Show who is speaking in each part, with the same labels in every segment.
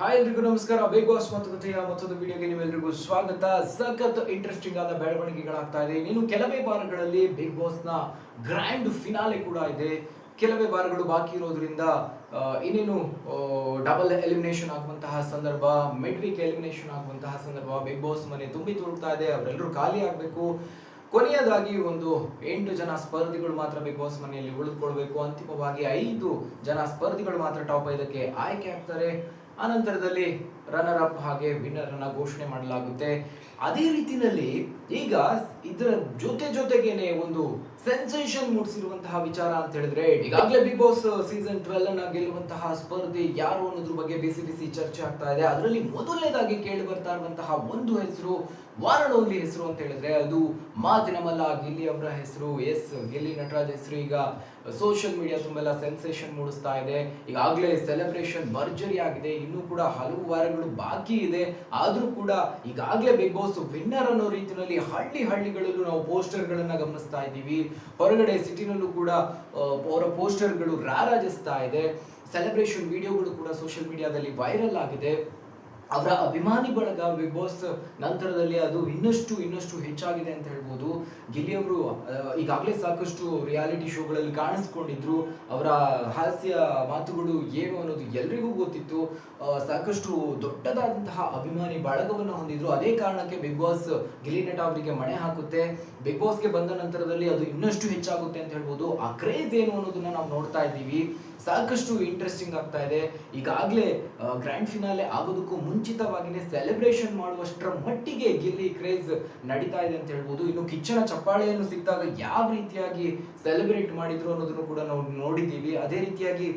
Speaker 1: Hi ಎಲ್ರಿಗೂ ನಮಸ್ಕಾರ. Big boss ಮಾತುಕತೆಯ ಮತ್ತೊಂದು ವಿಡಿಯೋಗೆ ನಿಮ್ಮೆಲ್ಲರಿಗೂ ಸ್ವಾಗತ. ಸಖತ್ ಇಂಟ್ರೆಸ್ಟಿಂಗ್ ಆದ ಬೆಳವಣಿಗೆಗಳಾಗ್ತಾ ಇದೆ. ಇನ್ನು ಕೆಲವೇ ವಾರಗಳಲ್ಲಿ ಬಿಗ್ ಬಾಸ್ನ ಗ್ರ್ಯಾಂಡ್ ಫಿನಾಲೆ ಕೂಡ ಇದೆ. ಕೆಲವೇ ವಾರಗಳು ಬಾಕಿ ಇರೋದ್ರಿಂದ ಇನ್ನೇನು ಡಬಲ್ ಎಲಿಮಿನೇಷನ್ ಆಗುವಂತಹ ಸಂದರ್ಭ ಮಿಡ್ ಎಲಿಮಿನೇಷನ್ ಆಗುವಂತಹ ಸಂದರ್ಭ ಬಿಗ್ ಬಾಸ್ ಮನೆ ತುಂಬಿ ತುಳುಕ್ತಾ ಇದೆ. ಅವರೆಲ್ಲರೂ ಖಾಲಿ ಆಗಬೇಕು. ಕೊನೆಯದಾಗಿ ಒಂದು ಎಂಟು ಜನ ಸ್ಪರ್ಧಿಗಳು ಮಾತ್ರ ಬಿಗ್ ಬಾಸ್ ಮನೆಯಲ್ಲಿ ಉಳಿದುಕೊಳ್ಬೇಕು. ಅಂತಿಮವಾಗಿ ಐದು ಜನ ಸ್ಪರ್ಧಿಗಳು ಮಾತ್ರ ಟಾಪ್ ಐದಕ್ಕೆ ಆಯ್ಕೆ ಆಗ್ತಾರೆ. ಅನಂತರದಲ್ಲಿ ರನ್ನರ್ ಅಪ್ ಹಾಗೆ ವಿನ್ನರ್ ಅನ್ನ ಘೋಷಣೆ ಮಾಡಲಾಗುತ್ತೆ. ಅದೇ ರೀತಿಯಲ್ಲಿ ಈಗ ಇದರ ಜೊತೆ ಜೊತೆಗೇನೆ ಒಂದು ಸೆನ್ಸೇಷನ್ ಮೂಡಿಸಿರುವಂತಹ ವಿಚಾರ ಅಂತ ಹೇಳಿದ್ರೆ ಈಗಾಗಲೇ ಬಿಗ್ ಬಾಸ್ ಸೀಸನ್ ಟ್ವೆಲ್ ಅನ್ನ ಗೆಲ್ಲುವಂತಹ ಸ್ಪರ್ಧೆ ಯಾರು ಅನ್ನೋದ್ರ ಬಗ್ಗೆ ಬಿಸಿ ಬಿಸಿ ಚರ್ಚೆ ಆಗ್ತಾ ಇದೆ. ಅದರಲ್ಲಿ ಮೊದಲನೇದಾಗಿ ಕೇಳಿ ಬರ್ತಾ ಇರುವಂತಹ ಒಂದು ಹೆಸರು ವಾರಣೋಲಿ ಹೆಸರು ಅಂತ ಹೇಳಿದ್ರೆ ಅದು ಮಾತಿನ ಮಲ್ಲ ಗಿಲ್ಲಿ ಅವರ ಹೆಸರು. ಎಸ್ ಗಿಲ್ಲಿ ನಟರಾಜ್ ಹೆಸರು. ಈಗ ಸೋಷಿಯಲ್ ಮೀಡಿಯಾ ತುಂಬೆಲ್ಲ ಸೆನ್ಸೇಷನ್ ಮೂಡಿಸ್ತಾ ಇದೆ. ಈಗಾಗಲೇ ಸೆಲೆಬ್ರೇಷನ್ ಭರ್ಜರಿ ಆಗಿದೆ ಇನ್ನೂ ಕೂಡ ಹಲವು ವಾರಗಳು ಬಾಕಿ ಇದೆ. ಆದರೂ ಕೂಡ ಈಗಾಗಲೇ ಬಿಗ್ ಬಾಸ್ ವಿನ್ನರ್ ಅನ್ನೋ ರೀತಿಯಲ್ಲಿ ಹಳ್ಳಿ ಹಳ್ಳಿಗಳಲ್ಲೂ ನಾವು ಪೋಸ್ಟರ್ ಗಳನ್ನ ಗಮನಿಸ್ತಾ ಇದ್ದೀವಿ. ಹೊರಗಡೆ ಸಿಟಿನಲ್ಲೂ ಕೂಡ ಅವರ ಪೋಸ್ಟರ್ಗಳು ರಾರಾಜಿಸ್ತಾ ಇದೆ. ಸೆಲೆಬ್ರೇಷನ್ ವಿಡಿಯೋಗಳು ಕೂಡ ಸೋಷಿಯಲ್ ಮೀಡಿಯಾದಲ್ಲಿ ವೈರಲ್ ಆಗಿದೆ. ಅವರ ಅಭಿಮಾನಿ ಬಳಗ ಬಿಗ್ ಬಾಸ್ ನಂತರದಲ್ಲಿ ಅದು ಇನ್ನಷ್ಟು ಇನ್ನಷ್ಟು ಹೆಚ್ಚಾಗಿದೆ ಅಂತ ಹೇಳ್ಬೋದು. ಗಿಲ್ಲಿ ಅವರು ಈಗಾಗಲೇ ಸಾಕಷ್ಟು ರಿಯಾಲಿಟಿ ಶೋಗಳಲ್ಲಿ ಕಾಣಿಸ್ಕೊಂಡಿದ್ರು. ಅವರ ಹಾಸ್ಯ ಮಾತುಗಳು ಏನು ಅನ್ನೋದು ಎಲ್ರಿಗೂ ಗೊತ್ತಿತ್ತು. ಸಾಕಷ್ಟು ದೊಡ್ಡದಾದಂತಹ ಅಭಿಮಾನಿ ಬಳಗವನ್ನು ಹೊಂದಿದ್ರು. ಅದೇ ಕಾರಣಕ್ಕೆ ಬಿಗ್ ಬಾಸ್ ಗಿಲಿ ನಟ ಅವರಿಗೆ ಮಣೆ ಹಾಕುತ್ತೆ. ಬಿಗ್ ಬಾಸ್ಗೆ ಬಂದ ನಂತರದಲ್ಲಿ ಅದು ಇನ್ನಷ್ಟು ಹೆಚ್ಚಾಗುತ್ತೆ ಅಂತ ಹೇಳ್ಬೋದು. ಆ ಕ್ರೇಜ್ ಏನು ಅನ್ನೋದನ್ನ ನಾವು ನೋಡ್ತಾ ಇದ್ದೀವಿ. ಸಾಕಷ್ಟು ಇಂಟ್ರೆಸ್ಟಿಂಗ್ ಆಗ್ತಾ ಇದೆ. ಈಗಾಗಲೇ ಗ್ರ್ಯಾಂಡ್ ಫಿನಾಲೆ ಆಗೋದಕ್ಕೂ ಮುಂಚಿತವಾಗಿನೇ ಸೆಲೆಬ್ರೇಷನ್ ಮಾಡುವಷ್ಟರ ಮಟ್ಟಿಗೆ ಗಿಲ್ಲಿ ಕ್ರೇಜ್ ನಡೀತಾ ಇದೆ ಅಂತ ಹೇಳ್ಬೋದು. ಇನ್ನು ಕಿಚ್ಚನ ಚಪ್ಪಾಳೆಯನ್ನು ಸಿಕ್ಕಿದಾಗ ಯಾವ ರೀತಿಯಾಗಿ ಸೆಲೆಬ್ರೇಟ್ ಮಾಡಿದ್ರು ಅನ್ನೋದನ್ನು ಕೂಡ ನಾವು ನೋಡಿದ್ದೀವಿ. ಅದೇ ರೀತಿಯಾಗಿ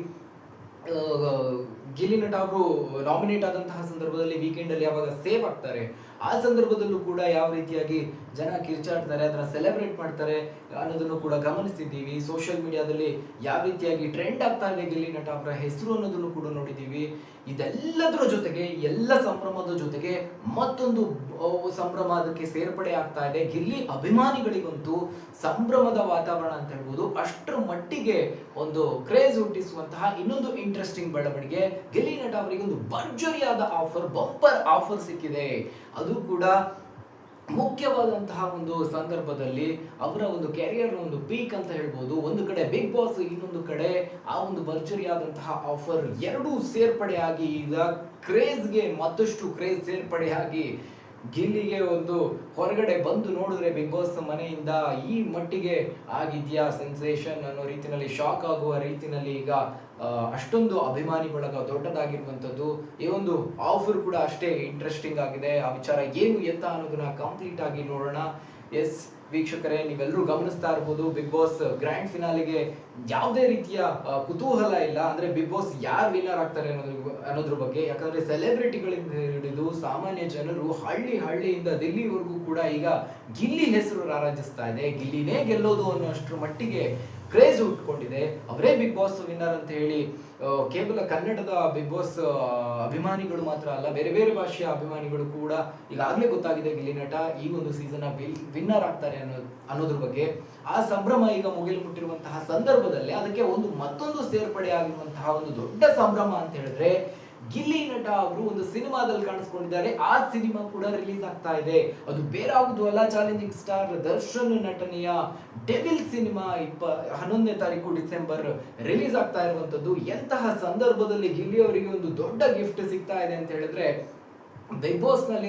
Speaker 1: ಗಿಲ್ಲಿ ನಟ ಅವರು ನಾಮಿನೇಟ್ ಆದಂತಹ ಸಂದರ್ಭದಲ್ಲಿ ವೀಕೆಂಡ್ ಅಲ್ಲಿ ಯಾವಾಗ ಸೇವ್ ಆಗ್ತಾರೆ, ಆ ಸಂದರ್ಭದಲ್ಲೂ ಕೂಡ ಯಾವ ರೀತಿಯಾಗಿ ಜನ ಕಿರ್ಚಾಡ್ತಾರೆ, ಅದನ್ನ ಸೆಲೆಬ್ರೇಟ್ ಮಾಡ್ತಾರೆ ಅನ್ನೋದನ್ನು ಕೂಡ ಗಮನಿಸಿದ್ದೀವಿ. ಸೋಷಿಯಲ್ ಮೀಡಿಯಾದಲ್ಲಿ ಯಾವ ರೀತಿಯಾಗಿ ಟ್ರೆಂಡ್ ಆಗ್ತಾ ಇದೆ ಗಿಲ್ಲಿ ನಟ ಅವರ ಹೆಸರು ಅನ್ನೋದನ್ನು ಕೂಡ ನೋಡಿದ್ದೀವಿ. ಇದೆಲ್ಲದರ ಜೊತೆಗೆ, ಎಲ್ಲ ಸಂಭ್ರಮದ ಜೊತೆಗೆ ಮತ್ತೊಂದು ಸಂಭ್ರಮ ಅದಕ್ಕೆ ಸೇರ್ಪಡೆ ಆಗ್ತಾ ಇದೆ. ಗಿಲ್ಲಿ ಅಭಿಮಾನಿಗಳಿಗಂತೂ ಸಂಭ್ರಮದ ವಾತಾವರಣ ಅಂತ ಹೇಳ್ಬೋದು, ಅಷ್ಟರ ಮಟ್ಟಿಗೆ ಒಂದು ಕ್ರೇಜ್ ಹುಟ್ಟಿಸುವಂತಹ ಇನ್ನೊಂದು ಇಂಟ್ರೆಸ್ಟಿಂಗ್ ಬೆಳವಣಿಗೆ ಗಿಲ್ಲಿ ನಟ ಅವರಿಗೆ ಒಂದು ಭರ್ಜರಿಯಾದ ಆಫರ್, ಬಂಪರ್ ಆಫರ್ ಸಿಕ್ಕಿದೆ. ಅದು ಕೂಡ ಮುಖ್ಯವಾದಂತಹ ಒಂದು ಸಂದರ್ಭದಲ್ಲಿ ಅವರ ಒಂದು ಕೆರಿಯರ್ ಒಂದು ಪೀಕ್ ಅಂತ ಹೇಳ್ಬೋದು. ಒಂದು ಕಡೆ ಬಿಗ್ ಬಾಸ್ ಇನ್ನೊಂದು ಕಡೆ ಆ ಒಂದು ಭರ್ಜರಿಯಾದಂತಹ ಆಫರ್ ಎರಡೂ ಸೇರ್ಪಡೆಯಾಗಿ ಈಗ ಕ್ರೇಜ್ಗೆ ಮತ್ತಷ್ಟು ಕ್ರೇಜ್ ಸೇರ್ಪಡೆಯಾಗಿ ಗಿಲ್ಲಿಗೆ ಒಂದು ಹೊರಗಡೆ ಬಂದು ನೋಡಿದ್ರೆ ಬಿಗ್ ಬಾಸ್ ಮನೆಯಿಂದ ಈ ಮಟ್ಟಿಗೆ ಆಗಿದೆಯಾ ಸೆನ್ಸೇಷನ್ ಅನ್ನೋ ರೀತಿಯಲ್ಲಿ ಶಾಕ್ ಆಗುವ ರೀತಿಯಲ್ಲಿ ಈಗ ಅಷ್ಟೊಂದು ಅಭಿಮಾನಿ ಬಳಗ ದೊಡ್ಡದಾಗಿರುವಂಥದ್ದು. ಈ ಒಂದು ಆಫರ್ ಕೂಡ ಅಷ್ಟೇ ಇಂಟ್ರೆಸ್ಟಿಂಗ್ ಆಗಿದೆ. ಆ ವಿಚಾರ ಏನು ಎತ್ತ ಅನ್ನೋದನ್ನ ಕಂಪ್ಲೀಟ್ ಆಗಿ ನೋಡೋಣ. ಎಸ್ ವೀಕ್ಷಕರೇ ನೀವೆಲ್ಲರೂ ಗಮನಿಸ್ತಾ ಇರ್ಬೋದು ಬಿಗ್ ಬಾಸ್ ಗ್ರ್ಯಾಂಡ್ ಫಿನಾಲಿಗೆ ಯಾವುದೇ ರೀತಿಯ ಕುತೂಹಲ ಇಲ್ಲ. ಅಂದ್ರೆ ಬಿಗ್ ಬಾಸ್ ಯಾರು ವಿನ್ನರ್ ಆಗ್ತಾರೆ ಅನ್ನೋದ್ರ ಅನ್ನೋದ್ರ ಬಗ್ಗೆ. ಯಾಕಂದ್ರೆ ಸೆಲೆಬ್ರಿಟಿಗಳಿಂದ ಹಿಡಿದು ಸಾಮಾನ್ಯ ಜನರು ಹಳ್ಳಿ ಹಳ್ಳಿಯಿಂದ ದಿಲ್ಲಿವರೆಗೂ ಕೂಡ ಈಗ ಗಿಲ್ಲಿ ಹೆಸರು ರಾರಾಜಿಸ್ತಾ ಇದೆ. ಗಿಲ್ಲಿನೇ ಗೆಲ್ಲೋದು ಅನ್ನೋಷ್ಟರ ಮಟ್ಟಿಗೆ ಕ್ರೇಜ್ ಉಟ್ಕೊಂಡಿದೆ ಅವರೇ ಬಿಗ್ ಬಾಸ್ ವಿನ್ನರ್ ಅಂತ ಹೇಳಿ ಕೇವಲ ಕನ್ನಡದ ಬಿಗ್ ಬಾಸ್ ಅಭಿಮಾನಿಗಳು ಮಾತ್ರ ಅಲ್ಲ, ಬೇರೆ ಬೇರೆ ಭಾಷೆಯ ಅಭಿಮಾನಿಗಳು ಕೂಡ ಈಗಾಗಲೇ ಗೊತ್ತಾಗಿದೆ ಗಿಲ್ಲಿ ನಟ ಈ ಒಂದು ಸೀಸನ್ ವಿನ್ನರ್ ಆಗ್ತಾರೆ ಅನ್ನೋ, ಅನ್ನೋದ್ರ ಬಗ್ಗೆ. ಆ ಸಂಭ್ರಮ ಈಗ ಮುಗಿಲು ಮುಟ್ಟಿರುವಂತಹ ಸಂದರ್ಭದಲ್ಲಿ ಅದಕ್ಕೆ ಒಂದು ಮತ್ತೊಂದು ಸೇರ್ಪಡೆ ಆಗಿರುವಂತಹ ಒಂದು ದೊಡ್ಡ ಸಂಭ್ರಮ ಅಂತ ಹೇಳಿದ್ರೆ ಗಿಲ್ಲಿ ನಟ ಅವರು ಒಂದು ಸಿನಿಮಾದಲ್ಲಿ ಕಾಣಿಸ್ಕೊಂಡಿದ್ದಾರೆ. ಆ ಸಿನಿಮಾ ಕೂಡ ರಿಲೀಸ್ ಆಗ್ತಾ ಇದೆ. ಅದು ಬೇರಾವುದು ಅಲ್ಲ, ಚಾಲೆಂಜಿಂಗ್ ಸ್ಟಾರ್ ದರ್ಶನ್ ನಟನೆಯ ಡೆವಿಲ್ ಸಿನಿಮಾ ಇಪ್ಪ, ಹನ್ನೊಂದನೇ ತಾರೀಕು ಡಿಸೆಂಬರ್ ರಿಲೀಸ್ ಆಗ್ತಾ ಇರುವಂತದ್ದು. ಎಂತಹ ಸಂದರ್ಭದಲ್ಲಿ ಗಿಲ್ಲಿ ಅವರಿಗೆ ಒಂದು ದೊಡ್ಡ ಗಿಫ್ಟ್ ಸಿಗ್ತಾ ಇದೆ ಅಂತ ಹೇಳಿದ್ರೆ ಬಾಸ್ನಲ್ಲಿ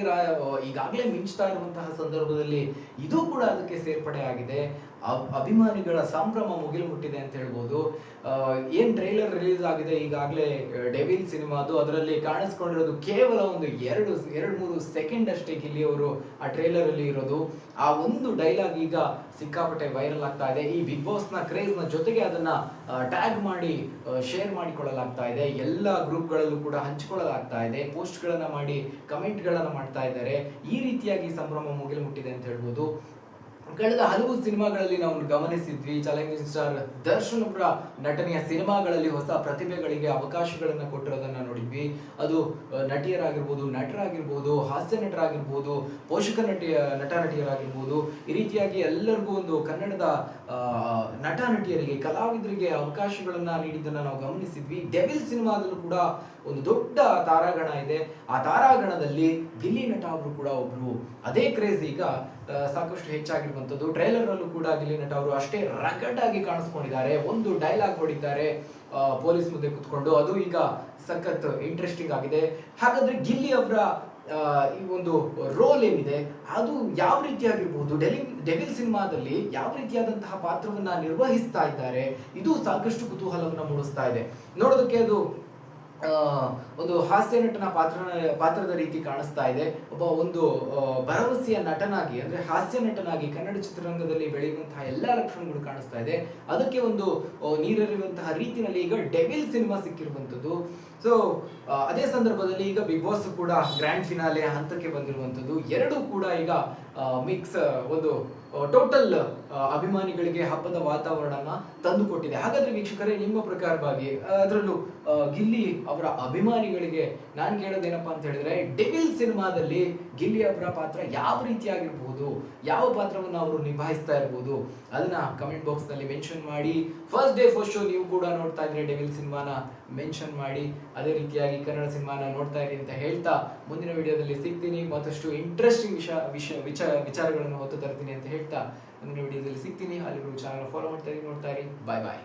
Speaker 1: ಈಗಾಗಲೇ ಮಿಂಚ್ತಾ ಇರುವಂತಹ ಸಂದರ್ಭದಲ್ಲಿ ಇದು ಕೂಡ ಅದಕ್ಕೆ ಸೇರ್ಪಡೆ ಆಗಿದೆ. ಅಭಿಮಾನಿಗಳ ಸಂಭ್ರಮ ಮುಗಿಲು ಮುಟ್ಟಿದೆ ಅಂತ ಹೇಳ್ಬೋದು. ಏನ್ ಟ್ರೈಲರ್ ರಿಲೀಸ್ ಆಗಿದೆ ಈಗಾಗಲೇ ಡೆವಿಲ್ ಸಿನಿಮಾದು ಅದರಲ್ಲಿ ಕಾಣಿಸ್ಕೊಂಡಿರೋದು ಕೇವಲ ಒಂದು ಎರಡು ಎರಡು, ಮೂರು ಸೆಕೆಂಡ್ ಅಷ್ಟೇ ಇಲ್ಲಿ ಅವರು ಆ ಟ್ರೈಲರ್ ಅಲ್ಲಿ ಇರೋದು. ಆ ಒಂದು ಡೈಲಾಗ್ ಈಗ ಸಿಕ್ಕಾಪಟ್ಟೆ ವೈರಲ್ ಆಗ್ತಾ ಇದೆ. ಈ ಬಿಗ್ ಬಾಸ್ನ ಕ್ರೇಜ್ನ ಜೊತೆಗೆ ಅದನ್ನ ಟ್ಯಾಗ್ ಮಾಡಿ ಶೇರ್ ಮಾಡಿಕೊಳ್ಳಲಾಗ್ತಾ ಇದೆ. ಎಲ್ಲ ಗ್ರೂಪ್ಗಳಲ್ಲೂ ಕೂಡ ಹಂಚಿಕೊಳ್ಳಲಾಗ್ತಾ ಇದೆ. ಪೋಸ್ಟ್ ಗಳನ್ನ ಮಾಡಿ ಕಮೆಂಟ್ ಗಳನ್ನ ಮಾಡ್ತಾ ಇದ್ದಾರೆ. ಈ ರೀತಿಯಾಗಿ ಸಂಭ್ರಮ ಮುಗಿಲು ಮುಟ್ಟಿದೆ ಅಂತ ಹೇಳ್ಬೋದು. ಕಳೆದ ಹಲವು ಸಿನಿಮಾಗಳಲ್ಲಿ ನಾವು ಗಮನಿಸಿದ್ವಿ. ಚಾಲೆಂಜಿಂಗ್ ಸ್ಟಾರ್ ದರ್ಶನ್ ಅವರ ನಟನೆಯ ಸಿನಿಮಾಗಳಲ್ಲಿ ಹೊಸ ಪ್ರತಿಭೆಗಳಿಗೆ ಅವಕಾಶಗಳನ್ನು ಕೊಟ್ಟಿರೋದನ್ನ ನೋಡಿದ್ವಿ. ಅದು ನಟಿಯರಾಗಿರ್ಬೋದು, ನಟರಾಗಿರ್ಬೋದು, ಹಾಸ್ಯ ನಟರಾಗಿರ್ಬೋದು, ಪೋಷಕ ನಟಿಯ ನಟ ನಟಿಯರಾಗಿರ್ಬೋದು ಈ ರೀತಿಯಾಗಿ ಎಲ್ಲರಿಗೂ ಒಂದು ಕನ್ನಡದ ನಟ ನಟಿಯರಿಗೆ, ಕಲಾವಿದರಿಗೆ ಅವಕಾಶಗಳನ್ನು ನೀಡಿದ್ದನ್ನು ನಾವು ಗಮನಿಸಿದ್ವಿ. ಡೆವಿಲ್ ಸಿನಿಮಾದಲ್ಲೂ ಕೂಡ ಒಂದು ದೊಡ್ಡ ತಾರಾಗಣ ಇದೆ. ಆ ತಾರಾಗಣದಲ್ಲಿ ಗಿಲ್ಲಿ ನಟ ಅವರು ಕೂಡ ಒಬ್ರು. ಅದೇ ಕ್ರೇಜ್ ಈಗ ಸಾಕಷ್ಟು ಹೆಚ್ಚಾಗಿರುವಂಥದ್ದು. ಟ್ರೈಲರ್ ಅಲ್ಲೂ ಕೂಡ ಗಿಲ್ಲಿ ನಟ ಅವರು ಅಷ್ಟೇ ರಗಡ್ ಆಗಿ ಕಾಣಿಸ್ಕೊಂಡಿದ್ದಾರೆ. ಒಂದು ಡೈಲಾಗ್ ಹೊಡಿದ್ದಾರೆ ಪೊಲೀಸ್ ಮುಂದೆ ಕುತ್ಕೊಂಡು. ಅದು ಈಗ ಸಖತ್ ಇಂಟ್ರೆಸ್ಟಿಂಗ್ ಆಗಿದೆ. ಹಾಗಾದ್ರೆ ಗಿಲ್ಲಿ ಅವರ ಈ ಒಂದು ರೋಲ್ ಏನಿದೆ? ಅದು ಯಾವ ರೀತಿಯಾಗಿರ್ಬೋದು? ಡೆಲಿ, ಡೆವಿಲ್ ಸಿನಿಮಾದಲ್ಲಿ ಯಾವ ರೀತಿಯಾದಂತಹ ಪಾತ್ರವನ್ನ ನಿರ್ವಹಿಸ್ತಾ ಇದ್ದಾರೆ? ಇದು ಸಾಕಷ್ಟು ಕುತೂಹಲವನ್ನ ಮೂಡಿಸ್ತಾ ಇದೆ. ನೋಡೋದಕ್ಕೆ ಅದು ಒಂದು ಹಾಸ್ಯ ನಟನ ಪಾತ್ರ, ಪಾತ್ರದ ರೀತಿ ಕಾಣಿಸ್ತಾ ಇದೆ. ಒಬ್ಬ ಒಂದು ಭರವಸೆಯ ನಟನಾಗಿ, ಅಂದ್ರೆ ಹಾಸ್ಯ ನಟನಾಗಿ ಕನ್ನಡ ಚಿತ್ರರಂಗದಲ್ಲಿ ಬೆಳೆಯುವಂತಹ ಎಲ್ಲಾ ಲಕ್ಷಣಗಳು ಕಾಣಿಸ್ತಾ ಇದೆ. ಅದಕ್ಕೆ ಒಂದು ನೀರಿರುವಂತಹ ರೀತಿಯಲ್ಲಿ ಈಗ ಡೆವಿಲ್ ಸಿನಿಮಾ ಸಿಕ್ಕಿರುವಂಥದ್ದು. ಸೊ ಅದೇ ಸಂದರ್ಭದಲ್ಲಿ ಈಗ ಬಿಗ್ ಬಾಸ್ ಕೂಡ ಗ್ರ್ಯಾಂಡ್ ಫಿನಾಲೆ ಹಂತಕ್ಕೆ ಬಂದಿರುವಂಥದ್ದು. ಎರಡೂ ಕೂಡ ಈಗ ಮಿಕ್ಸ್ ಒಂದು ಟೋಟಲ್ ಅಭಿಮಾನಿಗಳಿಗೆ ಹಬ್ಬದ ವಾತಾವರಣನ ತಂದುಕೊಟ್ಟಿದೆ. ಹಾಗಾದ್ರೆ ವೀಕ್ಷಕರೇ, ನಿಮ್ಮ ಪ್ರಕಾರವಾಗಿ, ಅದರಲ್ಲೂ ಗಿಲ್ಲಿ ಅವರ ಅಭಿಮಾನಿಗಳಿಗೆ ನಾನು ಕೇಳೋದೇನಪ್ಪ ಅಂತ ಹೇಳಿದ್ರೆ ಡೆವಿಲ್ ಸಿನಿಮಾದಲ್ಲಿ ಗಿಲ್ಲಿ ಅವರ ಪಾತ್ರ ಯಾವ ರೀತಿಯಾಗಿರ್ಬೋದು, ಯಾವ ಪಾತ್ರವನ್ನು ಅವರು ನಿಭಾಯಿಸ್ತಾ ಇರ್ಬೋದು, ಅದನ್ನ ಕಮೆಂಟ್ ಬಾಕ್ಸ್ನಲ್ಲಿ ಮೆನ್ಷನ್ ಮಾಡಿ. ಫಸ್ಟ್ ಡೇ ಫಸ್ಟ್ ಶೋ ನೀವು ಕೂಡ ನೋಡ್ತಾ ಇದ್ರೆ ಡೆವಿಲ್ ಸಿನಿಮಾನ ಮೆನ್ಷನ್ ಮಾಡಿ, ಅದೇ ರೀತಿಯಾಗಿ ಕನ್ನಡ ಸಿನಿಮಾನ ನೋಡ್ತಾ ಇರಿ ಅಂತ ಹೇಳ್ತಾ ಮುಂದಿನ ವಿಡಿಯೋದಲ್ಲಿ ಸಿಗ್ತೀನಿ. ಮತ್ತಷ್ಟು ಇಂಟ್ರೆಸ್ಟಿಂಗ್ ವಿಷಯ ವಿಷಯ ವಿಚಾರ, ವಿಚಾರಗಳನ್ನು ಹೊತ್ತು ತರ್ತೀನಿ ಅಂತ ಹೇಳ್ತಾ ಮುಂದಿನ ವಿಡಿಯೋದಲ್ಲಿ ಸಿಗ್ತೀನಿ. ಅಲ್ಲಿಗೂ ಚಾನಲ್ ಫಾಲೋ ಮಾಡ್ತಾ ಇರಿ, ನೋಡ್ತಾ ಇರಿ. ಬಾಯ್ ಬಾಯ್